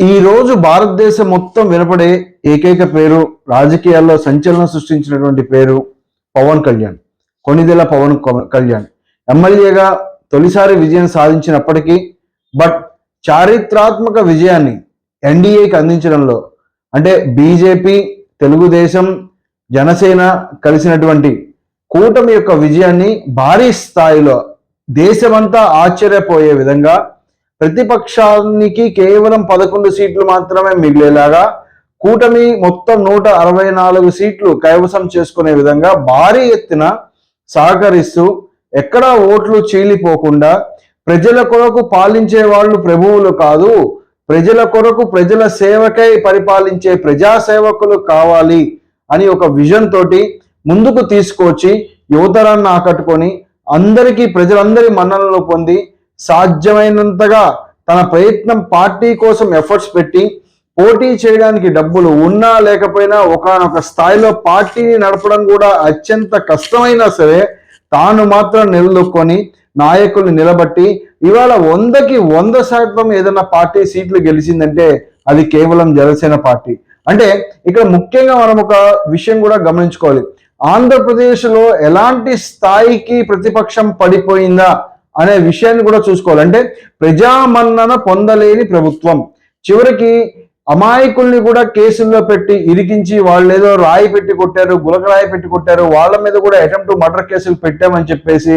ఈ రోజు భారతదేశం మొత్తం వినపడే ఏకైక పేరు రాజకీయాల్లో సంచలనం సృష్టించినటువంటి పేరు పవన్ కళ్యాణ్. కొనిదెల పవన్ కళ్యాణ్. ఎమ్మెల్యేగా తొలిసారి విజయం సాధించినప్పటికీ బట్ చారిత్రాత్మక విజయాన్ని ఎన్డీఏకి అందించడంలో అంటే బీజేపీ తెలుగుదేశం జనసేన కలిసినటువంటి కూటమి యొక్క విజయాన్ని భారీ స్థాయిలో దేశమంతా ఆశ్చర్యపోయే విధంగా ప్రతిపక్షానికి కేవలం పదకొండు సీట్లు మాత్రమే మిగిలేలాగా కూటమి మొత్తం నూట అరవై నాలుగు సీట్లు కైవసం చేసుకునే విధంగా భారీ ఎత్తున సహకరిస్తూ ఎక్కడా ఓట్లు చీలిపోకుండా ప్రజల కొరకు పాలించే వాళ్ళు ప్రభువులు కాదు ప్రజల కొరకు ప్రజల సేవకై పరిపాలించే ప్రజా సేవకులు కావాలి అని ఒక విజన్ తోటి ముందుకు తీసుకొచ్చి యువతరాన్ని ఆకట్టుకొని అందరికీ ప్రజలందరి మన్ననలు పొంది సాధ్యమైనంతగా తన ప్రయత్నం పార్టీ కోసం ఎఫర్ట్స్ పెట్టి పోటీ చేయడానికి డబ్బులు ఉన్నా లేకపోయినా ఒకనొక స్థాయిలో పార్టీని నడపడం కూడా అత్యంత కష్టమైనా సరే తాను మాత్రం నిలదొక్కొని నాయకుల్ని నిలబట్టి ఇవాళ వందకి వంద శాతం ఏదైనా పార్టీ సీట్లు గెలిచిందంటే అది కేవలం జనసేన పార్టీ. అంటే ఇక్కడ ముఖ్యంగా మనం ఒక విషయం కూడా గమనించుకోవాలి. ఆంధ్రప్రదేశ్లో ఎలాంటి స్థాయికి ప్రతిపక్షం పడిపోయిందా? అనే విషయాన్ని కూడా చూసుకోవాలి. అంటే ప్రజామన్నన పొందలేని ప్రభుత్వం. చివరికి అమాయకుల్ని కూడా కేసుల్లో పెట్టి ఇరికించి వాళ్ళు ఏదో రాయి పెట్టి కొట్టారు గులక రాయి పెట్టి కొట్టారు వాళ్ళ మీద కూడా అటెంప్ట్ మర్డర్ కేసులు పెట్టామని చెప్పేసి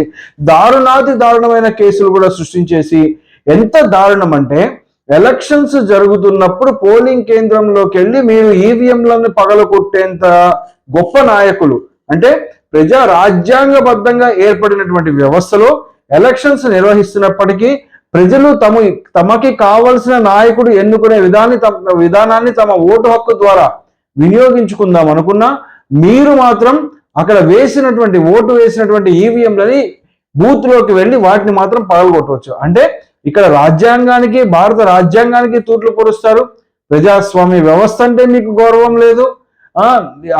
దారుణాతి దారుణమైన కేసులు కూడా సృష్టించేసి ఎంత దారుణం అంటే ఎలక్షన్స్ జరుగుతున్నప్పుడు పోలింగ్ కేంద్రంలోకి వెళ్ళి మీరు ఈవీఎంలను పగలగొట్టేంత గొప్ప నాయకులు. అంటే ప్రజా రాజ్యాంగబద్ధంగా ఏర్పడినటువంటి వ్యవస్థలో ఎలక్షన్స్ నిర్వహిస్తున్నప్పటికీ ప్రజలు తమ తమకి కావలసిన నాయకుడు ఎన్నుకునే విధాన్ని తమ విధానాన్ని తమ ఓటు హక్కు ద్వారా వినియోగించుకుందాం అనుకున్నా మీరు మాత్రం అక్కడ వేసినటువంటి ఓటు వేసినటువంటి ఈవీఎంలని బూత్లోకి వెళ్ళి వాటిని మాత్రం పగలగొట్టవచ్చు. అంటే ఇక్కడ రాజ్యాంగానికి భారత రాజ్యాంగానికి తూట్లు పొడుస్తారు. ప్రజాస్వామ్య వ్యవస్థ అంటే మీకు గౌరవం లేదు.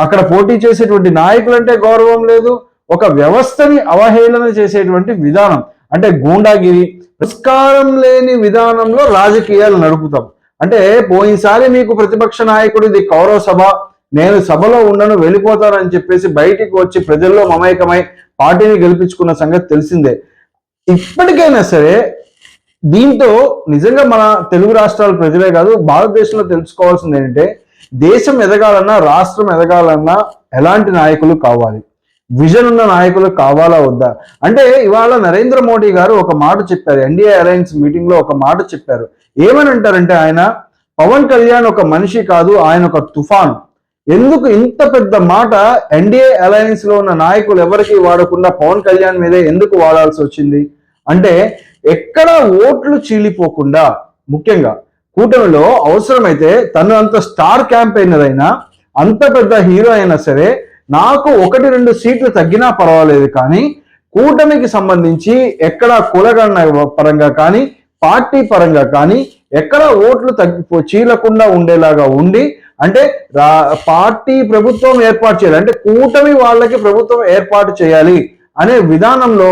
అక్కడ పోటీ చేసేటువంటి నాయకులంటే గౌరవం లేదు. ఒక వ్యవస్థని అవహేళన చేసేటువంటి విధానం. అంటే గూండాగిరి పురస్కారం లేని విధానంలో రాజకీయాలు నడుపుతాం. అంటే పోయినసారి మీకు ప్రతిపక్ష నాయకుడు ఇది కౌరవ సభ నేను సభలో ఉండను వెళ్ళిపోతానని చెప్పేసి బయటికి వచ్చి ప్రజల్లో మమేకమై పార్టీని గెలిపించుకున్న సంగతి తెలిసిందే. ఇప్పటికైనా సరే దీంతో నిజంగా మన తెలుగు రాష్ట్రాల ప్రజలే కాదు భారతదేశంలో తెలుసుకోవాల్సింది ఏంటంటే దేశం ఎదగాలన్నా రాష్ట్రం ఎదగాలన్నా ఎలాంటి నాయకులు కావాలి. విజన్ ఉన్న నాయకులు కావాలా వద్దా? అంటే ఇవాళ నరేంద్ర మోడీ గారు ఒక మాట చెప్పారు. ఎన్డీఏ అలయన్స్ మీటింగ్లో ఒక మాట చెప్పారు. ఏమని అంటారంటే ఆయన పవన్ కళ్యాణ్ ఒక మనిషి కాదు ఆయన ఒక తుఫాన్. ఎందుకు ఇంత పెద్ద మాట ఎన్డీఏ అలయన్స్లో ఉన్న నాయకులు ఎవరికి వాడకుండా పవన్ కళ్యాణ్ మీదే ఎందుకు వాడాల్సి వచ్చింది? అంటే ఎక్కడ ఓట్లు చీలిపోకుండా ముఖ్యంగా కూటమిలో అవసరమైతే తను అంత స్టార్ క్యాంపెయినర్ అయినా అంత పెద్ద హీరో అయినా సరే నాకు ఒకటి రెండు సీట్లు తగ్గినా పర్వాలేదు కానీ కూటమికి సంబంధించి ఎక్కడ కులగణ పరంగా కానీ పార్టీ పరంగా కానీ ఎక్కడ ఓట్లు తగ్గిపో చీలకుండా ఉండేలాగా ఉండి అంటే రా పార్టీ ప్రభుత్వం ఏర్పాటు చేయాలి అంటే కూటమి వాళ్ళకి ప్రభుత్వం ఏర్పాటు చేయాలి అనే విధానంలో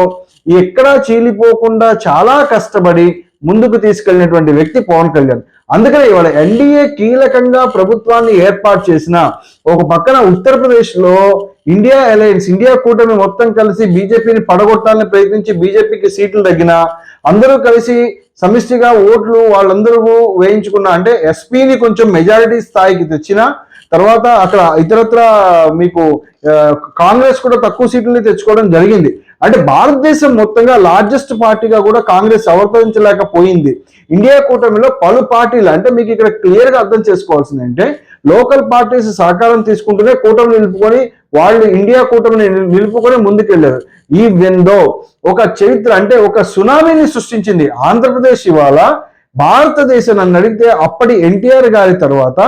ఎక్కడా చీలిపోకుండా చాలా కష్టపడి ముందుకు తీసుకెళ్ళినటువంటి వ్యక్తి పవన్ కళ్యాణ్. అందుకనే ఇవాళ ఎన్డీఏ కీలకంగా ప్రభుత్వాన్ని ఏర్పాటు చేసిన ఒక పక్కన ఉత్తరప్రదేశ్లో ఇండియా అలయన్స్ ఇండియా కూటమి మొత్తం కలిసి బీజేపీని పడగొట్టాలని ప్రయత్నించి బీజేపీకి సీట్లు తగ్గిన అందరూ కలిసి సమిష్టిగా ఓట్లు వాళ్ళందరూ వేయించుకున్న అంటే ఎస్పీని కొంచెం మెజారిటీ స్థాయికి తెచ్చిన తర్వాత అక్కడ ఇతరత్ర మీకు కాంగ్రెస్ కూడా తక్కువ సీట్లని తెచ్చుకోవడం జరిగింది. అంటే భారతదేశం మొత్తంగా లార్జెస్ట్ పార్టీగా కూడా కాంగ్రెస్ అవతరించలేకపోయింది ఇండియా కూటమిలో పలు పార్టీలు అంటే మీకు ఇక్కడ క్లియర్గా అర్థం చేసుకోవాల్సింది అంటే లోకల్ పార్టీస్ సహకారం తీసుకుంటూనే కూటమి నిలుపుకొని వాళ్ళు ఇండియా కూటమిని నిలుపుకొని ముందుకెళ్ళారు ఈ విందో ఒక చరిత్ర అంటే ఒక సునామీని సృష్టించింది ఆంధ్రప్రదేశ్ ఇవాళ భారతదేశం నన్ను అడిగితే అప్పటి ఎన్టీఆర్ గారి తర్వాత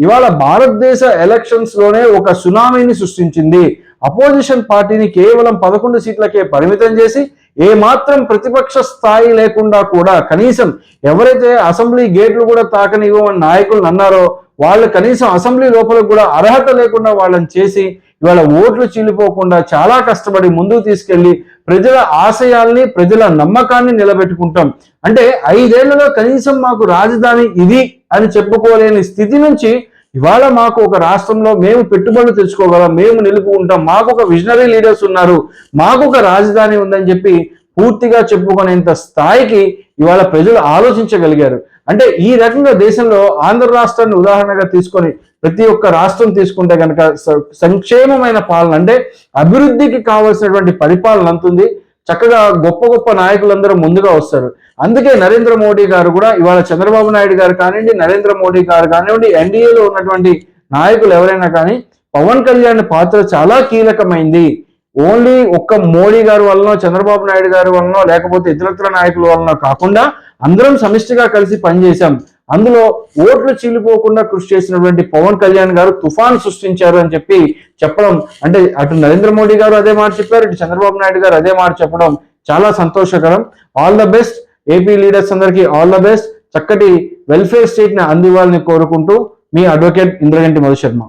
ఇవాళ భారతదేశ ఎలక్షన్స్లోనే ఒక సునామీని సృష్టించింది. అపోజిషన్ పార్టీని కేవలం పదకొండు సీట్లకే పరిమితం చేసి ఏ మాత్రం ప్రతిపక్ష స్థాయి లేకుండా కూడా కనీసం ఎవరైతే అసెంబ్లీ గేట్లు కూడా తాకనివ్వమని నాయకులు అన్నారో వాళ్ళు కనీసం అసెంబ్లీ లోపల కూడా అర్హత లేకుండా వాళ్ళని చేసి ఇవాళ ఓట్లు చీలిపోకుండా చాలా కష్టపడి ముందుకు తీసుకెళ్ళి ప్రజల ఆశయాల్ని ప్రజల నమ్మకాన్ని నిలబెట్టుకుంటాం. అంటే ఐదేళ్ళలో కనీసం మాకు రాజధాని ఇది అని చెప్పుకోలేని స్థితి నుంచి ఇవాళ మాకు ఒక రాష్ట్రంలో మేము పెట్టుబడులు తెచ్చుకోగలం మేము నిలుపుకుంటాం మాకు ఒక విజనరీ లీడర్స్ ఉన్నారు మాకు ఒక రాజధాని ఉందని చెప్పి పూర్తిగా చెప్పుకునేంత స్థాయికి ఇవాళ ప్రజలు ఆలోచించగలిగారు. అంటే ఈ రకంగా దేశంలో ఆంధ్ర రాష్ట్రాన్ని ఉదాహరణగా తీసుకొని ప్రతి ఒక్క రాష్ట్రం తీసుకుంటే కనుక సంక్షేమమైన పాలన అంటే అభివృద్ధికి కావలసినటువంటి పరిపాలన అంతుంది. చక్కగా గొప్ప గొప్ప నాయకులందరూ ముందుగా వస్తారు. అందుకే నరేంద్ర మోడీ గారు కూడా ఇవాళ చంద్రబాబు నాయుడు గారు కానివ్వండి నరేంద్ర మోడీ గారు కానివ్వండి ఎన్డీఏలో ఉన్నటువంటి నాయకులు ఎవరైనా కానీ పవన్ కళ్యాణ్ పాత్ర చాలా కీలకమైంది. ఓన్లీ ఒక్క మోడీ గారి వలనో చంద్రబాబు నాయుడు గారి వలనో లేకపోతే ఇతరత్ర నాయకుల వలనో కాకుండా అందరం సమిష్టిగా కలిసి పనిచేశాం. అందులో ఓట్లు చీలిపోకుండా కృషి చేసినటువంటి పవన్ కళ్యాణ్ గారు తుఫాన్ సృష్టించారు అని చెప్పి చెప్పడం అంటే అటు నరేంద్ర మోడీ గారు అదే మాట చెప్పారు ఇటు చంద్రబాబు నాయుడు గారు అదే మాట చెప్పడం చాలా సంతోషకరం. All the best AP leaders అందరికీ ఆల్ ద బెస్ట్ చక్కటి వెల్ఫేర్ స్టేట్ని అందివ్వాలని కోరుకుంటూ మీ అడ్వకేట్ ఇంద్రగంటి మధుశర్మ.